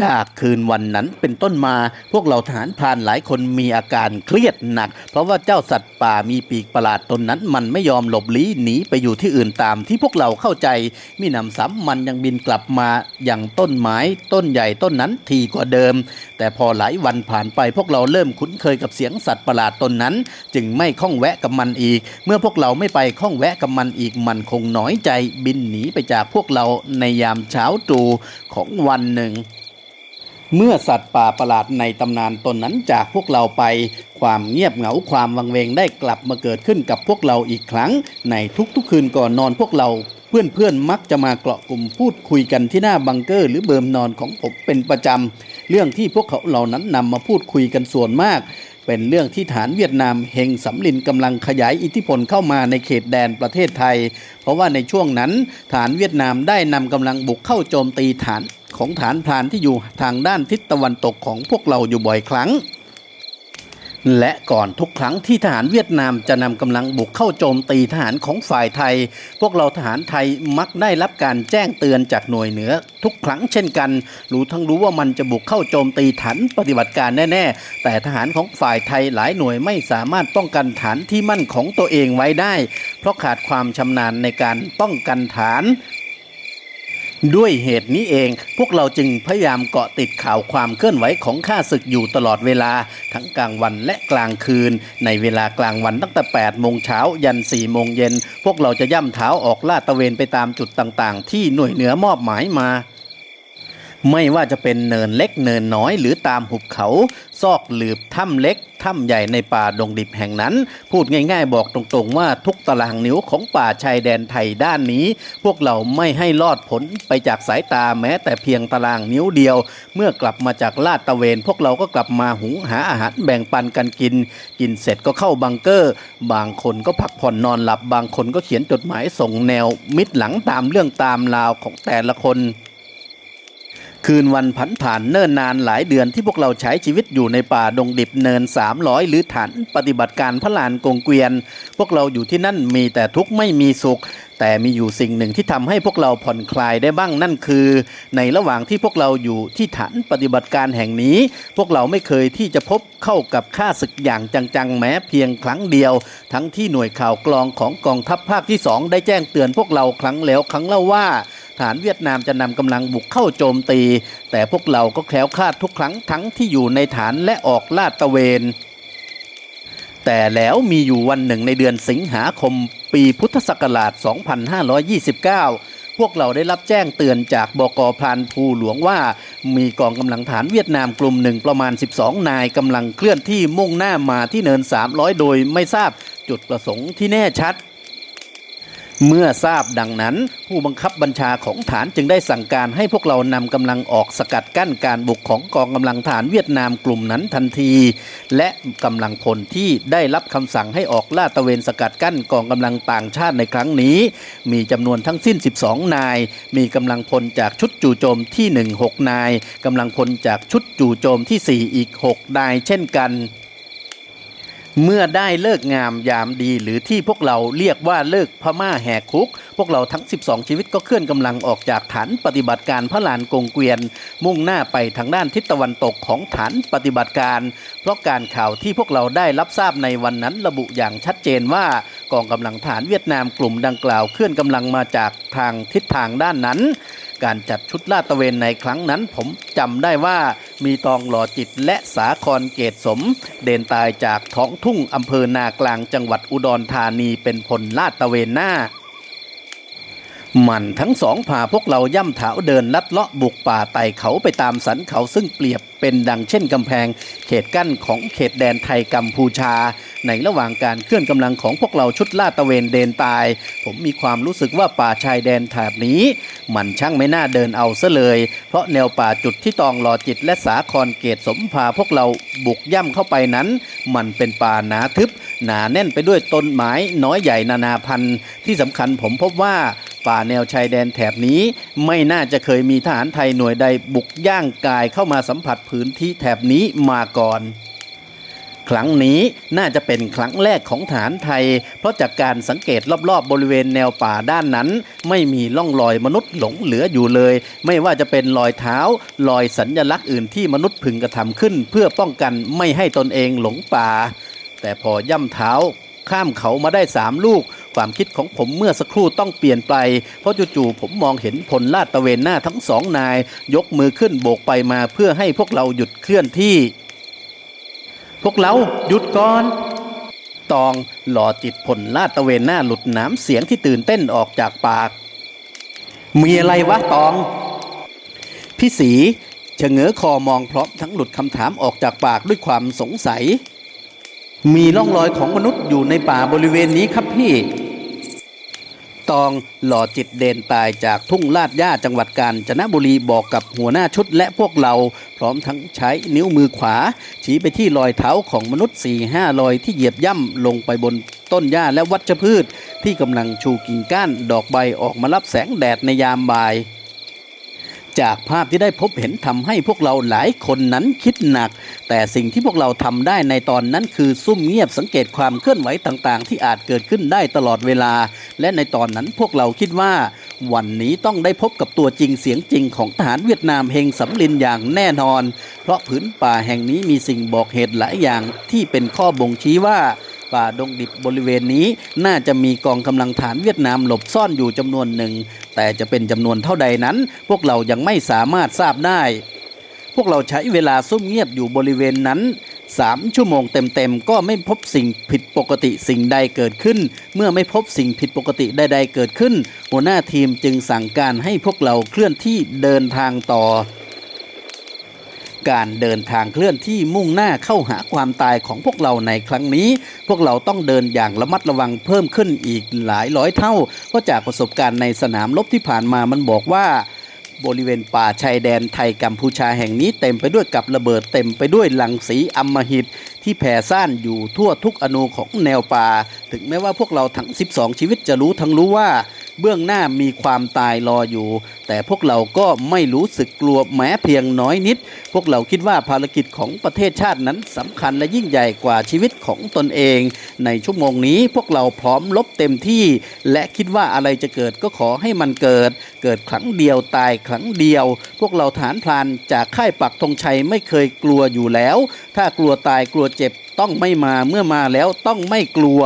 จากคืนวันนั้นเป็นต้นมา พวกเราทหารพรานหลายคนมีอาการเครียดหนัก เพราะว่าเจ้าสัตว์ป่ามีปีกประหลาดตนนั้น มันไม่ยอมหลบลี้หนีไปอยู่ที่อื่นตามที่พวกเราเข้าใจมินำซ้ำมันยังบินกลับมาอย่างต้นไม้ต้นใหญ่ต้นนั้นทีกว่าเดิม แต่พอหลายวันผ่านไปพวกเราเริ่มคุ้นเคยกับเสียงสัตว์ประหลาดตนนั้น จึงไม่ข้องแวะกับมันอีก เมื่อพวกเราไม่ไปข้องแวะกับมันอีกมันคงน้อยใจบินหนีไปจากพวกเราในยามเช้าตรู่ของวันหนึ่ง เมื่อสัตว์ป่าประหลาดในตำนานตนนั้นจากพวกเราไป ความเงียบเหงาความวังเวงได้กลับมาเกิดขึ้นกับพวกเราอีกครั้ง ในทุกๆคืนก่อนนอนพวกเราเพื่อนๆมักจะมาเกาะกลุ่มพูดคุยกันที่หน้าบังเกอร์หรือเบิมนอนของผมเป็นประจำ เรื่องที่พวกเขาเหล่านั้นนำมาพูดคุยกันส่วนมาก เป็นเรื่องที่ฐานเวียดนามเฮงสำลินกำลังขยายอิทธิพลเข้ามาในเขตแดนประเทศไทย เพราะว่าในช่วงนั้นฐานเวียดนามได้นำกำลังบุกเข้าโจมตีฐาน ของฐานพรานที่อยู่ทางด้านทิศตะวันตกของพวกเราอยู่บ่อยครั้ง และก่อนทุกครั้งที่ทหารเวียดนามจะนำกำลังบุกเข้าโจมตีทหารของฝ่ายไทย พวกเราทหารไทยมักได้รับการแจ้งเตือนจากหน่วยเหนือ ทุกครั้งเช่นกัน รู้ทั้งรู้ว่ามันจะบุกเข้าโจมตีฐานปฏิบัติการแน่ๆ แต่ทหารของฝ่ายไทยหลายหน่วยไม่สามารถป้องกันฐานที่มั่นของตัวเองไว้ได้ เพราะขาดความชำนาญในการป้องกันฐาน ด้วยเหตุนี้เองพวกเราจึงพยายามเกาะติดข่าวความเคลื่อนไหวของข้าศึกอยู่ตลอดเวลาทั้งกลางวันและกลางคืน ในเวลากลางวันตั้งแต่ 8 โมงเช้ายัน 4 โมงเย็น พวกเราจะย่ำเท้าออกลาดตระเวนไปตามจุดต่างๆ ที่หน่วยเหนือมอบหมายมา ไม่ว่าจะเป็นเนินเล็กเนินน้อยหรือตามหุบเขา ซอกหลืบถ้ำเล็กถ้ำใหญ่ในป่าดงดิบแห่งนั้น พูดง่ายๆบอกตรงๆว่าทุกตารางนิ้วของป่าชายแดนไทยด้านนี้ พวกเราไม่ให้ลอดผลไปจากสายตาแม้แต่เพียงตารางนิ้วเดียว เมื่อกลับมาจากลาดตะเวน พวกเราก็กลับมาหุงหาอาหารแบ่งปันกันกิน กินเสร็จก็เข้าบังเกอร์ บางคนก็พักผ่อนนอนหลับ บางคนก็เขียนจดหมายส่งแนว มิดหลังตามเรื่องตามราวของแต่ละคน คืนวันผันผ่านเนิ่นนานหลายเดือนที่พวกเราใช้ชีวิตอยู่ในป่าดงดิบเนิน 300 หรือฐานปฏิบัติการพระลานกงเกวียน พวกเราอยู่ที่นั่นมีแต่ทุกข์ไม่มีสุข แต่มีอยู่สิ่งหนึ่งที่ทำให้พวกเราผ่อนคลายได้บ้างนั่นคือ ในระหว่างที่พวกเราอยู่ที่ฐานปฏิบัติการแห่งนี้ พวกเราไม่เคยที่จะพบเข้ากับข้าศึกอย่างจังๆแม้เพียงครั้งเดียว ทั้งที่หน่วยข่าวกรองของกองทัพภาคที่สองได้แจ้งเตือนพวกเราครั้งแล้วครั้งเล่าว่า ฐานเวียดนามจะนำกำลังบุกเข้าโจมตี แต่พวกเราก็แคล้วคลาดทุกครั้งทั้งที่อยู่ในฐานและออกลาดตระเวนแต่แล้วมีอยู่วันหนึ่งในเดือนสิงหาคมปีพุทธศักราช 2529 พวกเราได้รับแจ้งเตือนจากบกพลานภูหลวงว่า มีกองกำลังฐานเวียดนามกลุ่มหนึ่งประมาณ 12 นายกำลังเคลื่อนที่มุ่งหน้ามาที่เนิน 300 โดยไม่ทราบจุดประสงค์ที่แน่ชัด เมื่อทราบดังนั้น ผู้บังคับบัญชาของฐานจึงได้สั่งการให้พวกเรานำกำลังออกสกัดกั้นการบุกของกองกำลังฐานเวียดนามกลุ่มนั้นทันที และกำลังพลที่ได้รับคำสั่งให้ออกล่าตะเวนสกัดกั้นกองกำลังต่างชาติในครั้งนี้ มีจำนวนทั้งสิ้น 12 นาย มีกำลังพลจากชุดจู่โจมที่ 1 6 นายกำลังพลจากชุดจู่โจมที่ 4 อีก 6 นาย เช่นกัน เมื่อได้เลิกงามยามดีหรือที่พวกเราเรียกว่าเลิกพม่าแหกคุก พวกเราทั้ง 12 ชีวิตก็เคลื่อนกำลังออกจากฐานปฏิบัติการพระลานกงเกวียน มุ่งหน้าไปทางด้านทิศตะวันตกของฐานปฏิบัติการ เพราะการข่าวที่พวกเราได้รับทราบในวันนั้นระบุอย่างชัดเจนว่ากองกำลังฐานเวียดนามกลุ่มดังกล่าวเคลื่อนกำลังมาจากทางทิศทางด้านนั้น การจัดชุดลาดตระเวนในครั้งนั้นผมจำได้ว่ามีตองหล่อจิตและสาครเกตสม เด่นตายจากท้องทุ่งอำเภอนากลางจังหวัดอุดรธานีเป็นพลลาดตระเวนหน้ามันทั้งสองพาพวกเราย่ำเถาเดินลัดเลาะบุกป่าไต่เขาไปตามสันเขาซึ่งเปรียบ เป็นดังเช่นกำแพงเขตกั้นของเขตแดนไทยกัมพูชา ในระหว่างการเคลื่อนกำลังของพวกเราชุดลาดตะเวนเดินตาย ผมมีความรู้สึกว่าป่าชายแดนแถบนี้ มันช่างไม่น่าเดินเอาซะเลย เพราะแนวป่าจุดที่ตองหลอจิตและสาครเกตสมพาพวกเราบุกย่ำเข้าไปนั้น มันเป็นป่าหนาทึบ หนาแน่นไปด้วยต้นไม้น้อยใหญ่นานาพันธุ์ที่สำคัญผมพบว่า ป่าแนวชายแดนแถบนี้ ไม่น่าจะเคยมีทหารไทยหน่วยใดบุกย่างกายเข้ามาสัมผัสพื้นที่แถบนี้มาก่อนครั้งนี้น่าจะเป็นครั้งแรกของฐานไทย เพราะจากการสังเกตรอบๆบบริเวณแนวป่าด้านนั้น ไม่มีร่องรอยมนุษย์หลงเหลืออยู่เลย ไม่ว่าจะเป็นรอยเท้า รอยสัญญลักษณ์อื่นที่มนุษย์พึงกระทำขึ้น เพื่อป้องกันไม่ให้ตนเองหลงป่า แต่พอย่ำเท้าข้ามเขามาได้สามลูก ความคิดของผมเมื่อสักครู่ต้องเปลี่ยนไป เพราะจู่ๆผมมองเห็นพลลาดตะเวนหน้าทั้งสองนาย ยกมือขึ้นโบกไปมาเพื่อให้พวกเราหยุดเคลื่อนที่ พวกเราหยุดก่อนตองหล่อจิตผลลาดตะเวนหน้าหลุดน้ำเสียงที่ตื่นเต้นออกจากปาก มีอะไรวะตอง พี่สีชะเง้อคอมองพร้อมทั้งหลุดคำถามออกจากปากด้วยความสงสัย มีร่องรอยของมนุษย์อยู่ในป่าบริเวณนี้ครับพี่ ตองหล่อจิตเด่นตายจากทุ่งลาดย่าจังหวัดกาญจนบุรีบอกกับหัวหน้าชุดและพวกเรา พร้อมทั้งใช้นิ้วมือขวา ชี้ไปที่รอยเท้าของมนุษย์4ี่ห้ารอยที่เหยียบย่ำลงไปบนต้นหญ้าและวัชพืช ที่กำลังชูกิ่งก้านดอกใบออกมารับแสงแดดในยามบ่าย จากภาพที่ได้พบเห็นทำให้พวกเราหลายคนนั้นคิดหนัก แต่สิ่งที่พวกเราทำได้ในตอนนั้นคือซุ่มเงียบสังเกตความเคลื่อนไหวต่างๆ ที่อาจเกิดขึ้นได้ตลอดเวลา และในตอนนั้นพวกเราคิดว่า วันนี้ต้องได้พบกับตัวจริงเสียงจริงของทหารเวียดนามเฮงสำลินอย่างแน่นอน เพราะผืนป่าแห่งนี้มีสิ่งบอกเหตุหลายอย่างที่เป็นข้อบ่งชี้ว่าป่าดงดิบบริเวณนี้น่าจะมีกองกำลังฐานเวียดนามหลบซ่อนอยู่จำนวนหนึ่ง แต่จะเป็นจำนวนเท่าใดนั้น พวกเรายังไม่สามารถทราบได้ พวกเราใช้เวลาซุ่มเงียบอยู่บริเวณนั้นสามชั่วโมงเต็มๆก็ไม่พบสิ่งผิดปกติสิ่งใดเกิดขึ้น เมื่อไม่พบสิ่งผิดปกติใด ๆ เกิดขึ้น หัวหน้าทีมจึงสั่งการให้พวกเราเคลื่อนที่เดินทางต่อ การเดินทางเคลื่อนที่มุ่งหน้าเข้าหาความตายของพวกเราในครั้งนี้ พวกเราต้องเดินอย่างระมัดระวังเพิ่มขึ้นอีกหลายร้อยเท่า เพราะจากประสบการณ์ในสนามรบที่ผ่านมามันบอกว่าบริเวณป่าชายแดนไทยกัมพูชาแห่งนี้เต็มไปด้วยกับระเบิดเต็มไปด้วยหลังสีอำมหิต ที่แผ่ซ่านอยู่ทั่วทุกอนูของแนวป่า ถึงแม้ว่าพวกเราทั้ง 12 ชีวิตจะรู้ทั้งรู้ว่า เบื้องหน้ามีความตายรออยู่ แต่พวกเราก็ไม่รู้สึกกลัวแม้เพียงน้อยนิด พวกเราคิดว่าภารกิจของประเทศชาตินั้นสำคัญและยิ่งใหญ่กว่าชีวิตของตนเอง ในชั่วโมงนี้พวกเราพร้อมลบเต็มที่ และคิดว่าอะไรจะเกิดก็ขอให้มันเกิด เกิดครั้งเดียวตายครั้งเดียว พวกเราฐานพลานจากค่ายปักธงชัยไม่เคยกลัวอยู่แล้ว ถ้ากลัวตายกลัวเจ็บต้องไม่มาเมื่อมาแล้วต้องไม่กลัว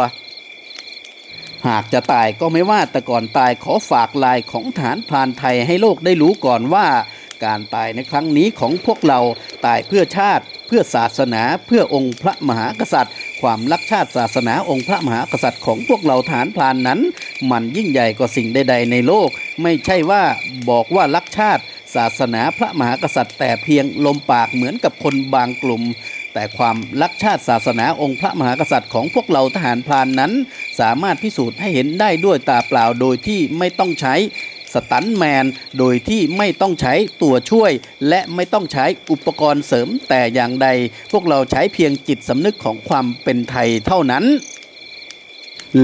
หากจะตายก็ไม่ว่าแต่ก่อนตายขอฝากลายของฐานพรานไทยให้โลกได้รู้ก่อนว่า การตายในครั้งนี้ของพวกเราตายเพื่อชาติ เพื่อศาสนาเพื่อองค์พระมหากษัตริย์ ความรักชาติศาสนาองค์พระมหากษัตริย์ของพวกเราฐานพรานนั้น มันยิ่งใหญ่กว่าสิ่งใด ๆ ในโลก ไม่ใช่ว่าบอกว่ารักชาติ ศาสนาพระมหากษัตริย์ แต่เพียงลมปากเหมือนกับคนบางกลุ่ม แต่ความรักชาติศาสนาองค์พระมหากษัตริย์ของพวกเราทหารพรานนั้น สามารถพิสูจน์ให้เห็นได้ด้วยตาเปล่าโดยที่ไม่ต้องใช้สตันแมน โดยที่ไม่ต้องใช้ตัวช่วย และไม่ต้องใช้อุปกรณ์เสริมแต่อย่างใด พวกเราใช้เพียงจิตสำนึกของความเป็นไทยเท่านั้น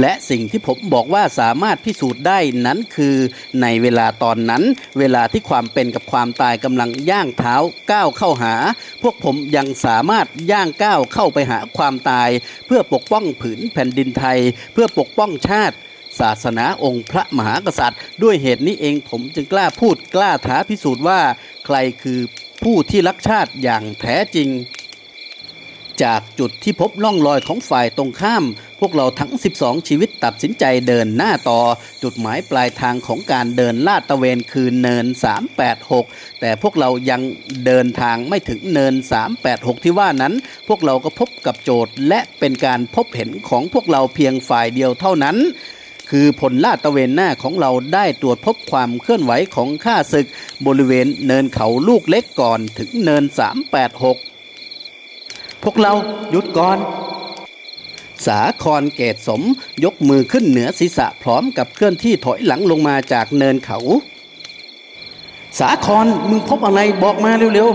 และสิ่งที่ผมบอกว่าสามารถพิสูจน์ได้นั้นคือในเวลาตอนนั้น เวลาที่ความเป็นกับความตายกำลังย่างเท้าก้าวเข้าหา พวกผมยังสามารถย่างก้าวเข้าไปหาความตาย เพื่อปกป้องผืนแผ่นดินไทย เพื่อปกป้องชาติ ศาสนาองค์พระมหากษัตริย์ ด้วยเหตุนี้เองผมจึงกล้าพูดกล้าท้าพิสูจน์ว่า ใครคือผู้ที่รักชาติอย่างแท้จริงจากจุดที่พบร่องรอยของฝ่ายตรงข้าม พวกเราทั้ง 12 ชีวิตตัดสินใจเดินหน้าต่อ จุดหมายปลายทางของการเดินลาดตะเวนคือเนิน 386 แต่พวกเรายังเดินทางไม่ถึงเนิน 386 ที่ว่านั้น พวกเราก็พบกับโจทย์ และเป็นการพบเห็นของพวกเราเพียงฝ่ายเดียวเท่านั้นคือผลลาดตะเวนหน้าของเราได้ตรวจพบความเคลื่อนไหวของข้าศึก บริเวณเนินเขาลูกเล็กก่อนถึงเนิน 386 พวกเราหยุดก่อน สาครเกตสม ยกมือขึ้นเหนือศีรษะพร้อมกับเคลื่อนที่ถอยหลังลงมาจากเนินเขา สาครมึงพบอะไรบอกมาเร็ว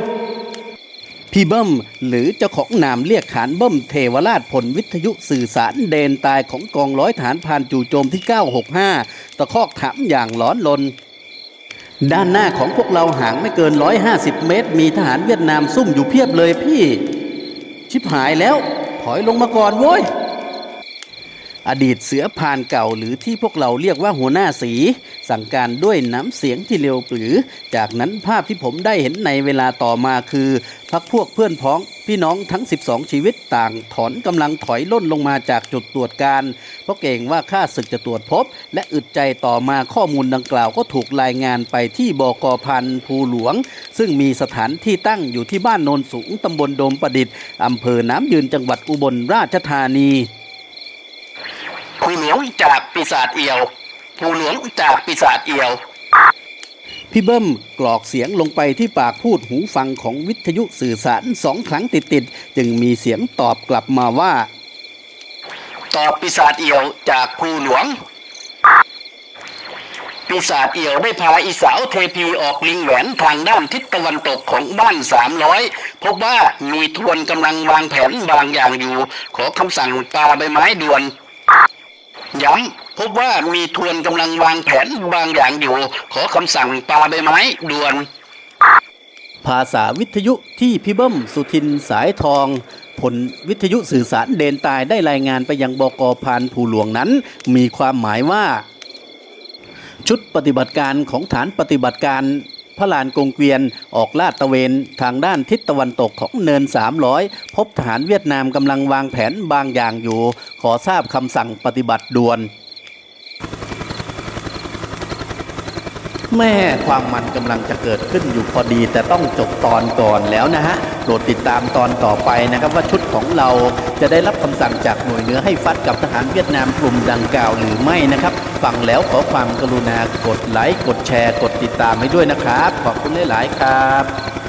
ๆ พี่เบิ้มหรือเจ้าของนามเรียกขานเบิ้มเทวราชผลวิทยุสื่อสารเดนตายของกองร้อยฐานพรานจู่โจมที่ 965 ตะคอกถามอย่างหลอนลนด้านหน้าของพวกเราห่างไม่เกิน 150 เมตร มีทหารเวียดนามซุ่มอยู่เพียบเลยพี่ ชิบหายแล้ว ถอยลงมาก่อนโว้ย อดีตเสือพานเก่าหรือที่พวกเราเรียกว่าหัวหน้าสี สั่งการด้วยน้ำเสียงที่เร็วปรือ จากนั้นภาพที่ผมได้เห็นในเวลาต่อมาคือพักพวกเพื่อนพ้องพี่น้องทั้ง 12 ชีวิตต่างถอนกำลังถอยล่นลงมาจากจุดตรวจการ เพราะเกรงว่าข้าศึกจะตรวจพบ และอึดใจต่อมาข้อมูลดังกล่าวก็ถูกรายงานไปที่บกพันภูหลวง ซึ่งมีสถานที่ตั้งอยู่ที่บ้านโนนสูงตำบลโดมประดิษฐ์อำเภอน้ำยืนจังหวัดอุบลราชธานี ผู้หลวงจากปีศาจเอียวผู้หลวงจากปีศาจเอียว พี่เบิ้มกรอกเสียงลงไปที่ปากพูดหูฟังของวิทยุสื่อสารสองครั้งติดๆจึงมีเสียงตอบกลับมาว่า ตอบปีศาจเอียวจากผู้หลวงปีศาจเอี่ยวได้พาอีสาวเทพีออกลิงแหวนทางด้านทิศตะวันตกของบ้านสามร้อยพบว่ามีทวนกำลังวางแผนบางอย่างอยู่ ขอคำสั่งปาใบไม้ด่วน ย้ำพบว่ามีทวนกำลังวางแผนบางอย่างอยู่ ขอคำสั่งปาใบไม้ด่วน ภาษาวิทยุที่พี่เบิ้มสุทินสายทอง ผลวิทยุสื่อสารเดนตายได้รายงานไปยังบกพานภูหลวงนั้น มีความหมายว่า ชุดปฏิบัติการของฐานปฏิบัติการ ระลานกงเกวียนออกลาดตะเวนทางด้านทิศตะวันตกของเนิน 300 พบทหารเวียดนามกำลังวางแผนบางอย่างอยู่ ขอทราบคำสั่งปฏิบัติด่วน แม่ความมันกำลังจะเกิดขึ้นอยู่พอดี แต่ต้องจบตอนก่อนแล้วนะฮะโปรดติดตามตอนต่อไปนะครับว่าชุดของเราจะได้รับคำสั่งจากหน่วยเหนือให้ฟัดกับทหารเวียดนามกลุ่มดังกล่าวหรือไม่นะครับ ฟังแล้วขอความกรุณากดไลค์กดแชร์ กดติดตามให้ด้วยนะครับ ขอบคุณหลาย ๆ ครับ